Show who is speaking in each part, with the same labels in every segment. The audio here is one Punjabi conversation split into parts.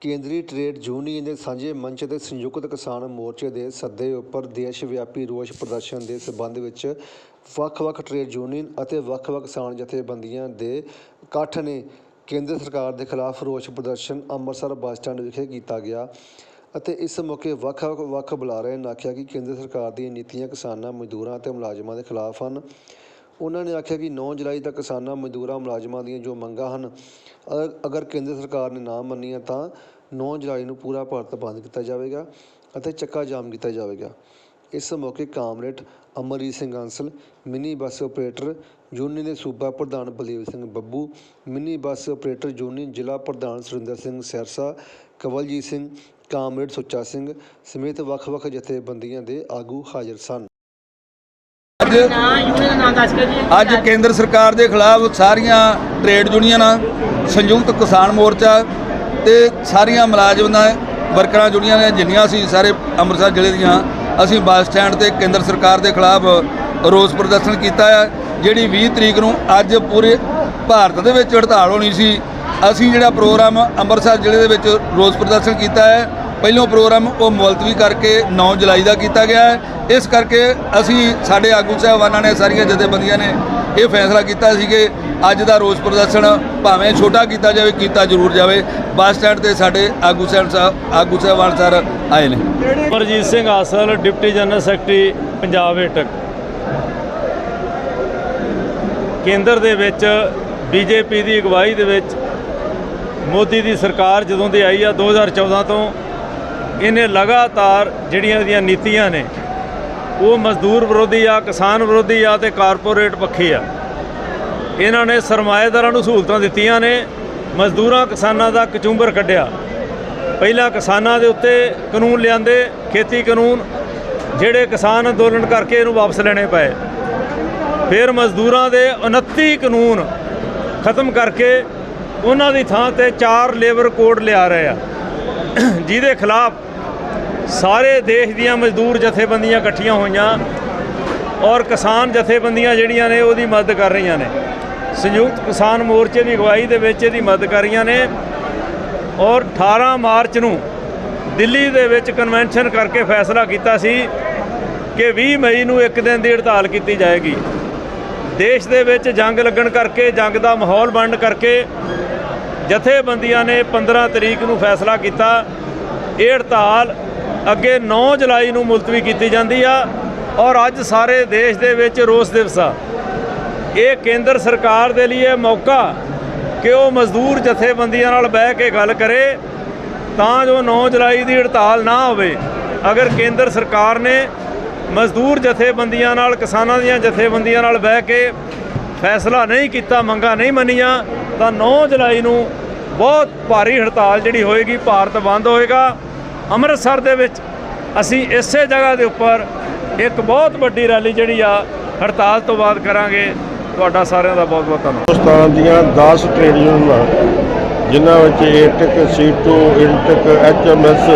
Speaker 1: ਕੇਂਦਰੀ ਟ੍ਰੇਡ ਯੂਨੀਅਨ ਦੇ ਸਾਂਝੇ ਮੰਚ ਅਤੇ ਸੰਯੁਕਤ ਕਿਸਾਨ ਮੋਰਚੇ ਦੇ ਸੱਦੇ ਉੱਪਰ ਦੇਸ਼ ਵਿਆਪੀ ਰੋਸ ਪ੍ਰਦਰਸ਼ਨ ਦੇ ਸਬੰਧ ਵਿੱਚ ਵੱਖ-ਵੱਖ ਟ੍ਰੇਡ ਯੂਨੀਅਨ ਅਤੇ ਵੱਖ-ਵੱਖ ਕਿਸਾਨ ਜਥੇਬੰਦੀਆਂ ਦੇ ਇਕੱਠ ਨੇ ਕੇਂਦਰ ਸਰਕਾਰ ਦੇ ਖਿਲਾਫ ਰੋਸ ਪ੍ਰਦਰਸ਼ਨ ਅੰਮ੍ਰਿਤਸਰ ਬੱਸ ਸਟੈਂਡ ਵਿਖੇ ਕੀਤਾ ਗਿਆ ਅਤੇ ਇਸ ਮੌਕੇ ਵੱਖ-ਵੱਖ ਵੱਖ ਬੁਲਾਰਿਆਂ ਨੇ ਆਖਿਆ ਕਿ ਕੇਂਦਰ ਸਰਕਾਰ ਦੀਆਂ ਨੀਤੀਆਂ ਕਿਸਾਨਾਂ, ਮਜ਼ਦੂਰਾਂ ਅਤੇ ਮੁਲਾਜ਼ਮਾਂ ਦੇ ਖਿਲਾਫ ਹਨ। ਉਹਨਾਂ ਨੇ ਆਖਿਆ ਕਿ 9 ਜੁਲਾਈ ਤੱਕ ਕਿਸਾਨਾਂ, ਮਜ਼ਦੂਰਾਂ, ਮੁਲਾਜ਼ਮਾਂ ਦੀਆਂ ਜੋ ਮੰਗਾਂ ਹਨ, ਅਗਰ ਕੇਂਦਰ ਸਰਕਾਰ ਨੇ ਨਾ ਮੰਨੀਆਂ ਤਾਂ 9 ਜੁਲਾਈ ਨੂੰ ਪੂਰਾ ਭਾਰਤ ਬੰਦ ਕੀਤਾ ਜਾਵੇਗਾ ਅਤੇ ਚੱਕਾ ਜਾਮ ਕੀਤਾ ਜਾਵੇਗਾ। ਇਸ ਮੌਕੇ comrade Amarjit Singh Ansal, mini bus operator union ਦੇ ਸੂਬਾ ਪ੍ਰਧਾਨ Baldev Singh Babbu, mini bus operator union ਜ਼ਿਲ੍ਹਾ ਪ੍ਰਧਾਨ ਸੁਰਿੰਦਰ ਸਿੰਘ ਸਿਰਸਾ ਕਵਲਜੀਤ ਸਿੰਘ, ਕਾਮਰੇਡ ਸੁੱਚਾ ਸਿੰਘ ਸਮੇਤ ਵੱਖ-ਵੱਖ ਜਥੇਬੰਦੀਆਂ ਦੇ ਆਗੂ ਹਾਜ਼ਰ ਸਨ।
Speaker 2: ਅੱਜ ਅੱਜ ਕੇਂਦਰ ਸਰਕਾਰ ਦੇ ਖਿਲਾਫ ਸਾਰੀਆਂ ਟ੍ਰੇਡ ਯੂਨੀਅਨਾਂ ਸੰਯੁਕਤ ਕਿਸਾਨ ਮੋਰਚਾ ਤੇ ਸਾਰੀਆਂ ਮੁਲਾਜ਼ਮਾਂ ਵਰਕਰਾਂ ਜੁੜੀਆਂ ਨੇ ਜਿੰਨੀਆਂ ਸੀ ਸਾਰੇ ਅੰਮ੍ਰਿਤਸਰ ਜ਼ਿਲ੍ਹੇ ਦੀਆਂ ਅਸੀਂ ਬੱਸ ਸਟੈਂਡ ਤੇ ਕੇਂਦਰ ਸਰਕਾਰ ਦੇ ਖਿਲਾਫ ਰੋਸ ਪ੍ਰਦਰਸ਼ਨ ਕੀਤਾ ਹੈ ਜਿਹੜੀ 20 ਤਰੀਕ ਨੂੰ ਅੱਜ ਪੂਰੇ ਭਾਰਤ ਦੇ ਵਿੱਚ ਹੜਤਾਲ ਹੋਣੀ ਸੀ ਅਸੀਂ ਜਿਹੜਾ ਪ੍ਰੋਗਰਾਮ ਅੰਮ੍ਰਿਤਸਰ ਜ਼ਿਲ੍ਹੇ ਦੇ ਵਿੱਚ ਰੋਸ ਪ੍ਰਦਰਸ਼ਨ ਕੀਤਾ ਹੈ ਪਹਿਲੋਂ ਪ੍ਰੋਗਰਾਮ ਉਹ ਮੁਲਤਵੀ ਕਰਕੇ 9 ਜੁਲਾਈ ਦਾ ਕੀਤਾ ਗਿਆ ਹੈ। ਇਸ ਕਰਕੇ ਅਸੀਂ ਸਾਡੇ ਆਗੂ ਸਾਹਿਬਾਨਾਂ ਨੇ ਸਾਰੀਆਂ ਜਥੇਬੰਦੀਆਂ ਨੇ ਇਹ ਫੈਸਲਾ ਕੀਤਾ ਸੀ ਕਿ ਅੱਜ ਦਾ ਰੋਸ ਪ੍ਰਦਰਸ਼ਨ ਭਾਵੇਂ ਛੋਟਾ ਕੀਤਾ ਜਾਵੇ, ਕੀਤਾ ਜ਼ਰੂਰ ਜਾਵੇ। ਬੱਸ ਸਟੈਂਡ ਤੇ ਸਾਡੇ ਆਗੂ ਸਾਹਿਬ ਸਾਹਿਬ ਆਗੂ ਸਾਹਿਬਾਨ ਸਰ ਆਏ ਨੇ।
Speaker 3: Parjit Singh Asal, deputy general secretary, Punjab AITUC. ਕੇਂਦਰ ਦੇ ਵਿੱਚ, ਬੀਜੇਪੀ ਦੀ ਅਗਵਾਈ ਦੇ ਵਿੱਚ ਮੋਦੀ ਦੀ ਸਰਕਾਰ ਜਦੋਂ ਦੀ ਆਈ ਆ 2014 ਤੋਂ ਇਹਨੇ ਲਗਾਤਾਰ ਜਿਹੜੀਆਂ ਇਹਦੀਆਂ ਨੀਤੀਆਂ ਨੇ, ਉਹ ਮਜ਼ਦੂਰ ਵਿਰੋਧੀ ਆ, ਕਿਸਾਨ ਵਿਰੋਧੀ ਆ ਤੇ ਕਾਰਪੋਰੇਟ ਪੱਖੀ ਆ। ਇਹਨਾਂ ਨੇ ਸਰਮਾਏਦਾਰਾਂ ਨੂੰ ਸਹੂਲਤਾਂ ਦਿੱਤੀਆਂ ਨੇ, ਮਜ਼ਦੂਰਾਂ ਕਿਸਾਨਾਂ ਦਾ ਕਚੂੰਬਰ ਕੱਢਿਆ। ਪਹਿਲਾਂ ਕਿਸਾਨਾਂ ਦੇ ਉੱਤੇ ਕਾਨੂੰਨ ਲਿਆਂਦੇ, ਖੇਤੀ ਕਾਨੂੰਨ, ਜਿਹੜੇ ਕਿਸਾਨ ਅੰਦੋਲਨ ਕਰਕੇ ਇਹਨੂੰ ਵਾਪਸ ਲੈਣੇ ਪਏ। ਫਿਰ ਮਜ਼ਦੂਰਾਂ ਦੇ 29 ਕਾਨੂੰਨ ਖਤਮ ਕਰਕੇ ਉਹਨਾਂ ਦੀ ਥਾਂ ਤੇ ਚਾਰ ਲੇਬਰ ਕੋਡ ਲਿਆ ਰਹੇ ਆ। ਜਿਹਦੇ ਖਿਲਾਫ ਸਾਰੇ ਦੇਸ਼ ਦੀਆਂ ਮਜ਼ਦੂਰ ਜਥੇਬੰਦੀਆਂ ਇਕੱਠੀਆਂ ਹੋਈਆਂ ਔਰ ਕਿਸਾਨ ਜਥੇਬੰਦੀਆਂ ਜਿਹੜੀਆਂ ਨੇ ਉਹਦੀ ਮਦਦ ਕਰ ਰਹੀਆਂ ਨੇ। ਸੰਯੁਕਤ ਕਿਸਾਨ ਮੋਰਚੇ ਦੀ ਅਗਵਾਈ ਦੇ ਵਿੱਚ ਇਹਦੀ ਮਦਦ ਕਰ ਰਹੀਆਂ ਨੇ ਔਰ 18 ਮਾਰਚ ਨੂੰ ਦਿੱਲੀ ਦੇ ਵਿੱਚ ਕਨਵੈਨਸ਼ਨ ਕਰਕੇ ਫੈਸਲਾ ਕੀਤਾ ਸੀ ਕਿ 20 ਮਈ ਨੂੰ ਇੱਕ ਦਿਨ ਦੀ ਹੜਤਾਲ ਕੀਤੀ ਜਾਏਗੀ। ਦੇਸ਼ ਦੇ ਵਿੱਚ ਜੰਗ ਲੱਗਣ ਕਰਕੇ, ਜੰਗ ਦਾ ਮਾਹੌਲ ਬਣਨ ਕਰਕੇ ਜਥੇਬੰਦੀਆਂ ਨੇ 15 ਤਰੀਕ ਨੂੰ ਫੈਸਲਾ ਕੀਤਾ। ਇਹ ਹੜਤਾਲ ਅੱਗੇ 9 ਜੁਲਾਈ ਨੂੰ ਮੁਲਤਵੀ ਕੀਤੀ ਜਾਂਦੀ ਆ ਔਰ ਅੱਜ ਸਾਰੇ ਦੇਸ਼ ਦੇ ਵਿੱਚ ਰੋਸ ਦਿਵਸ ਆ। ਇਹ ਕੇਂਦਰ ਸਰਕਾਰ ਦੇ ਲਈ ਇਹ ਮੌਕਾ ਕਿ ਉਹ ਮਜ਼ਦੂਰ ਜਥੇਬੰਦੀਆਂ ਨਾਲ ਬਹਿ ਕੇ ਗੱਲ ਕਰੇ ਤਾਂ ਜੋ 9 ਜੁਲਾਈ ਦੀ ਹੜਤਾਲ ਨਾ ਹੋਵੇ। ਅਗਰ ਕੇਂਦਰ ਸਰਕਾਰ ਨੇ ਮਜ਼ਦੂਰ ਜਥੇਬੰਦੀਆਂ ਨਾਲ, ਕਿਸਾਨਾਂ ਦੀਆਂ ਜਥੇਬੰਦੀਆਂ ਨਾਲ ਬਹਿ ਕੇ ਫੈਸਲਾ ਨਹੀਂ ਕੀਤਾ, ਮੰਗਾਂ ਨਹੀਂ ਮੰਨੀਆਂ, ਤਾਂ 9 ਜੁਲਾਈ ਨੂੰ ਬਹੁਤ ਭਾਰੀ ਹੜਤਾਲ ਜਿਹੜੀ ਹੋਏਗੀ ਭਾਰਤ ਬੰਦ ਹੋਏਗਾ। ਅੰਮ੍ਰਿਤਸਰ ਦੇ ਵਿੱਚ ਅਸੀਂ ਇਸੇ ਜਗ੍ਹਾ ਦੇ ਉੱਪਰ ਇੱਕ ਬਹੁਤ ਵੱਡੀ ਰੈਲੀ ਜਿਹੜੀ ਆ ਹੜਤਾਲ ਤੋਂ ਬਾਅਦ ਕਰਾਂਗੇ। ਤੁਹਾਡਾ ਸਾਰਿਆਂ ਦਾ ਬਹੁਤ ਬਹੁਤ ਧੰਨਵਾਦ।
Speaker 4: ਹਿੰਦੁਸਤਾਨ ਦੀਆਂ 10 ਟ੍ਰੇਡ ਯੂਨੀਅਨਾਂ ਜਿਨ੍ਹਾਂ ਵਿੱਚ ਏਟਕ ਸੀਟੂ ਇੰਟਕ ਐਚਐਮਐਸ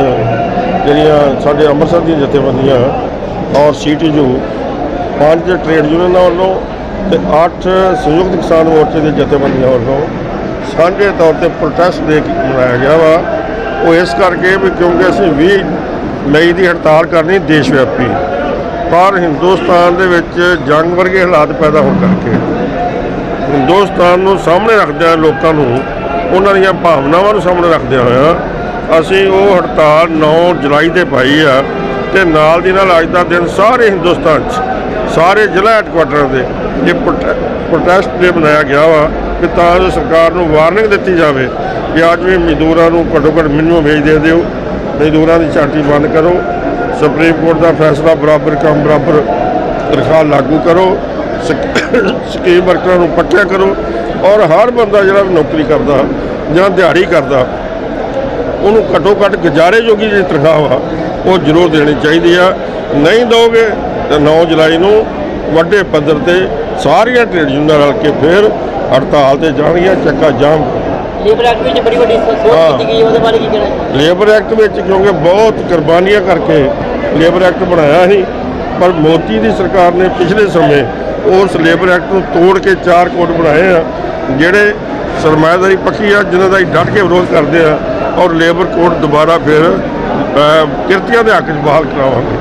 Speaker 4: ਜਿਹੜੀਆਂ ਸਾਡੇ ਅੰਮ੍ਰਿਤਸਰ ਦੀਆਂ ਜਥੇਬੰਦੀਆਂ ਔਰ ਸੀਟੀਯੂ ਪੰਜ ਟ੍ਰੇਡ ਯੂਨੀਅਨਾਂ ਵੱਲੋਂ ਤੇ 8 ਸੰਯੁਕਤ ਕਿਸਾਨ ਮੋਰਚੇ ਦੇ ਜਥੇਬੰਦੀਆਂ ਵੱਲੋਂ ਸਾਂਝੇ ਤੌਰ ਤੇ ਪ੍ਰੋਟੈਸਟ ਦੇ ਕੇ ਮਨਾਇਆ ਗਿਆ ਵਾ। ਉਹ ਇਸ ਕਰਕੇ ਵੀ ਕਿਉਂਕਿ ਅਸੀਂ 20 ਮਈ ਦੀ ਹੜਤਾਲ ਕਰਨੀ ਦੇਸ਼ ਵਿਆਪੀ। ਪਰ ਹਿੰਦੁਸਤਾਨ ਦੇ ਵਿੱਚ ਜੰਗ ਵਰਗੇ ਹਾਲਾਤ ਪੈਦਾ ਹੋਣ ਕਰਕੇ ਹਿੰਦੁਸਤਾਨ ਨੂੰ ਸਾਹਮਣੇ ਰੱਖਦਿਆਂ ਲੋਕਾਂ ਨੂੰ ਉਹਨਾਂ ਦੀਆਂ ਭਾਵਨਾਵਾਂ ਨੂੰ ਸਾਹਮਣੇ ਰੱਖਦਿਆਂ ਹੋਇਆ ਅਸੀਂ ਉਹ ਹੜਤਾਲ 9 ਜੁਲਾਈ ਤੇ ਪਾਈ ਆ ਤੇ ਨਾਲ ਦੀ ਨਾਲ ਅੱਜ ਦਾ ਦਿਨ ਸਾਰੇ ਹਿੰਦੁਸਤਾਨ 'ਚ, ਸਾਰੇ ਜ਼ਿਲ੍ਹਾ ਹੈੱਡਕੁਆਟਰਾਂ ਦੇ ਇਹ ਪ੍ਰੋਟੈ- ਪ੍ਰੋਟੈਸਟ ਡੇ ਮਨਾਇਆ ਗਿਆ ਵਾ ਕਿ ਤਾਂ ਜੋ ਸਰਕਾਰ ਨੂੰ ਵਾਰਨਿੰਗ ਦਿੱਤੀ ਜਾਵੇ ਕਿ ਅੱਜ ਵੀ ਮਜ਼ਦੂਰਾਂ ਨੂੰ ਘੱਟੋ ਘੱਟ ਮਿਨੀਮਮ ਵੇਜ ਦੇ ਦਿਓ, ਮਜ਼ਦੂਰਾਂ ਦੀ ਝਾਂਟੀ ਬੰਦ ਕਰੋ ਸੁਪਰੀਮ ਕੋਰਟ ਦਾ ਫੈਸਲਾ ਬਰਾਬਰ ਕੰਮ ਬਰਾਬਰ ਤਨਖਾਹ ਲਾਗੂ ਕਰੋ ਸਕੀਮ ਵਰਕਰਾਂ ਨੂੰ ਪੱਕਿਆ ਕਰੋ ਔਰ ਹਰ ਬੰਦਾ ਜਿਹੜਾ ਨੌਕਰੀ ਕਰਦਾ ਜਾਂ ਦਿਹਾੜੀ ਕਰਦਾ, ਉਹਨੂੰ ਘੱਟੋ ਘੱਟ ਗੁਜ਼ਾਰੇ ਜੋਗੀ ਜਿਹੜੀ ਤਨਖਾਹ ਵਾ, ਉਹ ਜ਼ਰੂਰ ਦੇਣੀ ਚਾਹੀਦੀ ਆ। ਨਹੀਂ ਦੋਗੇ ਤਾਂ 9 ਜੁਲਾਈ ਨੂੰ ਵੱਡੇ ਪੱਧਰ ਤੇ ਸਾਰੀਆਂ ਟ੍ਰੇਡ ਯੂਨੀਅਨਾਂ ਰਲ ਕੇ ਫਿਰ ਹੜਤਾਲ ਤੇ ਜਾਣਗੀਆਂ, ਚੱਕਾ ਜਾਮ
Speaker 5: ਲੇਬਰ ਐਕਟ ਵਿੱਚ ਬੜੀ ਵੱਡੀ ਸੋਚ
Speaker 4: ਹਾਂ।
Speaker 5: ਕੀਤੀ ਗਈ ਉਹਦੇ ਬਾਰੇ ਕੀ ਕਹਿਣਾ ਹੈ?
Speaker 4: ਲੇਬਰ ਐਕਟ ਵਿੱਚ ਕਿਉਂਕਿ ਬਹੁਤ ਕੁਰਬਾਨੀਆਂ ਕਰਕੇ ਲੇਬਰ ਐਕਟ ਬਣਾਇਆ ਸੀ ਪਰ ਮੋਦੀ ਦੀ ਸਰਕਾਰ ਨੇ ਪਿਛਲੇ ਸਮੇਂ ਉਸ ਲੇਬਰ ਐਕਟ ਨੂੰ ਤੋੜ ਕੇ ਚਾਰ ਕੋਡ ਬਣਾਏ ਆ ਜਿਹੜੇ ਸਰਮਾਇਦਾਰੀ ਪੱਖੀ ਆ ਜਿਨ੍ਹਾਂ ਦਾ ਅਸੀਂ ਡਟ ਕੇ ਵਿਰੋਧ ਕਰਦੇ ਆ ਔਰ ਲੇਬਰ ਕੋਡ ਦੁਬਾਰਾ ਫਿਰ ਕਿਰਤੀਆਂ ਦੇ ਹੱਕ 'ਚ ਬਹਾਲ ਕਰਾਵਾਂਗੇ